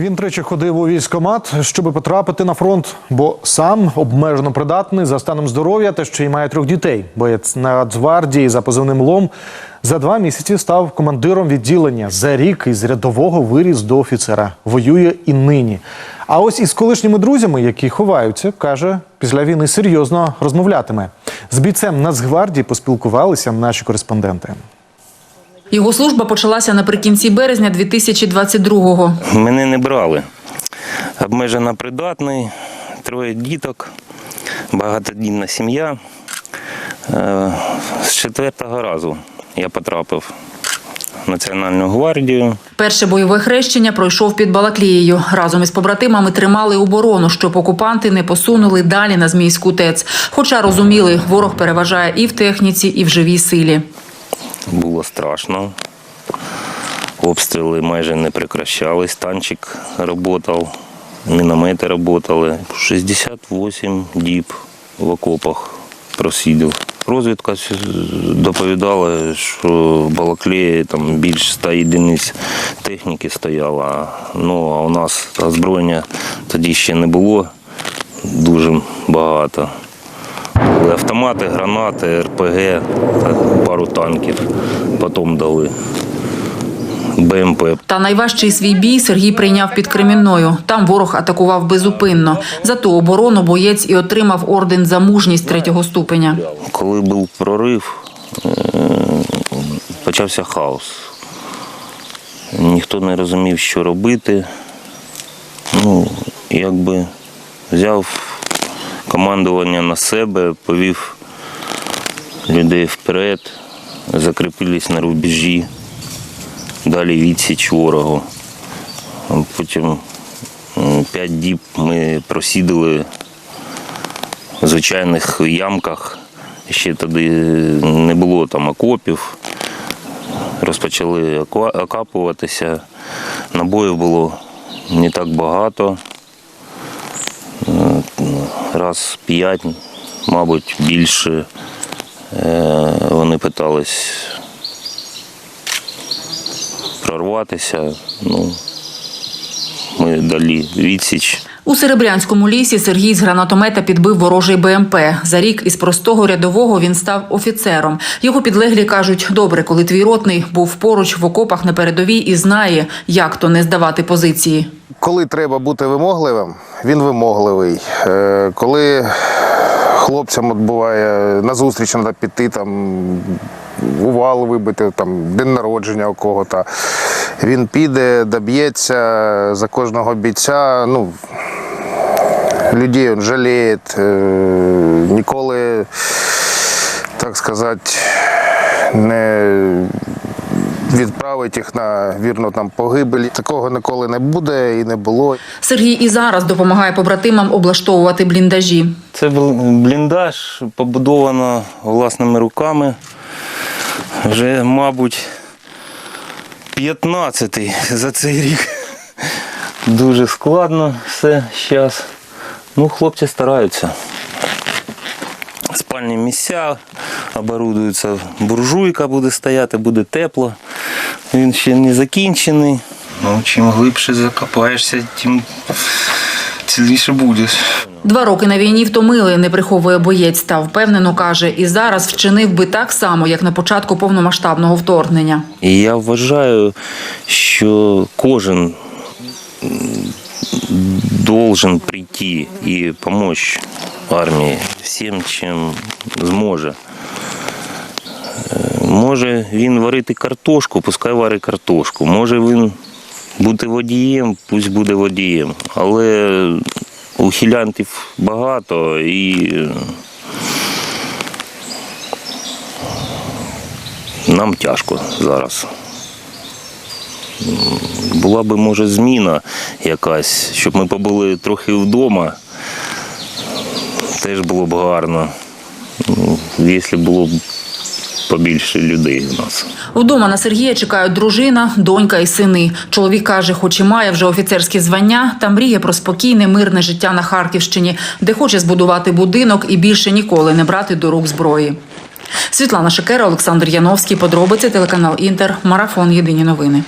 Він тричі ходив у військкомат, щоб потрапити на фронт, бо сам обмежено придатний за станом здоров'я та ще й має трьох дітей. Боєць Нацгвардії за позивним лом за два місяці став командиром відділення. За рік із рядового виріс до офіцера. Воює і нині. А ось із колишніми друзями, які ховаються, каже, після війни серйозно розмовлятиме. З бійцем Нацгвардії поспілкувалися наші кореспонденти. Його служба почалася наприкінці березня 2022-го. Мене не брали. Обмежено придатний, троє діток, багатодітна сім'я. Е, З четвертого разу я потрапив в Національну гвардію. Перше бойове хрещення пройшов під Балаклією. Разом із побратимами тримали оборону, щоб окупанти не посунули далі на Змійську ТЕЦ. Хоча розуміли, ворог переважає і в техніці, і в живій силі. Було страшно. Обстріли майже не прекращались. Танчик працював, міномети працювали. 68 діб в окопах просидів. Розвідка доповідала, що в Балаклеї там більш 100 єдиниць техніки стояло. Ну, а у нас озброєння тоді ще не було дуже багато. Автомати, гранати, РПГ, пару танків. Потім дали БМП. Та найважчий свій бій Сергій прийняв під Кремінною. Там ворог атакував безупинно. За ту оборону боєць і отримав орден за мужність третього ступеня. Коли був прорив, е, почався хаос. Ніхто не розумів, що робити. Ну, якби взяв командування на себе, повів людей вперед, закріпились на рубежі, далі відсіч ворогу. Потім п'ять діб ми просідали в звичайних ямках. Ще тоді не було там окопів. Розпочали окапуватися. Набоїв було не так багато. Раз п'ять, мабуть, більше. Е, Вони питались прорватися. Ну, ми далі відсіч. У Серебрянському лісі Сергій з гранатомета підбив ворожий БМП. За рік із простого рядового він став офіцером. Його підлеглі кажуть, добре, коли твій ротний був поруч в окопах на передовій і знає, як то не здавати позиції. Коли треба бути вимогливим, він вимогливий. Е, Коли хлопцям от буває на зустріч треба піти, там увал вибити, там день народження у кого-то. Він піде, доб'ється за кожного бійця. Ну, людей він жаліє, е, ніколи, так сказати, не відправить їх на вірну там погибель. Такого ніколи не буде і не було. Сергій і зараз допомагає побратимам облаштовувати бліндажі. Це бліндаж побудовано власними руками. Вже, мабуть, 15-й за цей рік. Дуже складно все зараз. Ну, хлопці стараються. Спальні місця оборудуються, буржуйка буде стояти, буде тепло. Він ще не закінчений. Ну, чим глибше закопаєшся, тим ціліше будеш. Два роки на війні втомили, не приховує боєць та впевнено каже, і зараз вчинив би так само, як на початку повномасштабного вторгнення. І я вважаю, що кожен должен прийти і допомогти армії всім, чим зможе. Е, Може він варити картошку, пускай варить картошку. Може він бути водієм, пусть буде водієм. Але ухилянтів багато і е, нам тяжко зараз. Була би, може, зміна якась, щоб ми побули трохи вдома. Теж було б гарно, Ну, якщо було б побільше людей у нас. Вдома на Сергія чекають дружина, донька і сини. Чоловік каже, хоч і має вже офіцерські звання, та мріє про спокійне, мирне життя на Харківщині, де хоче збудувати будинок і більше ніколи не брати до рук зброї. Світлана Шекера, Олександр Яновський. Подробиці телеканал Інтер. Марафон. Єдині новини.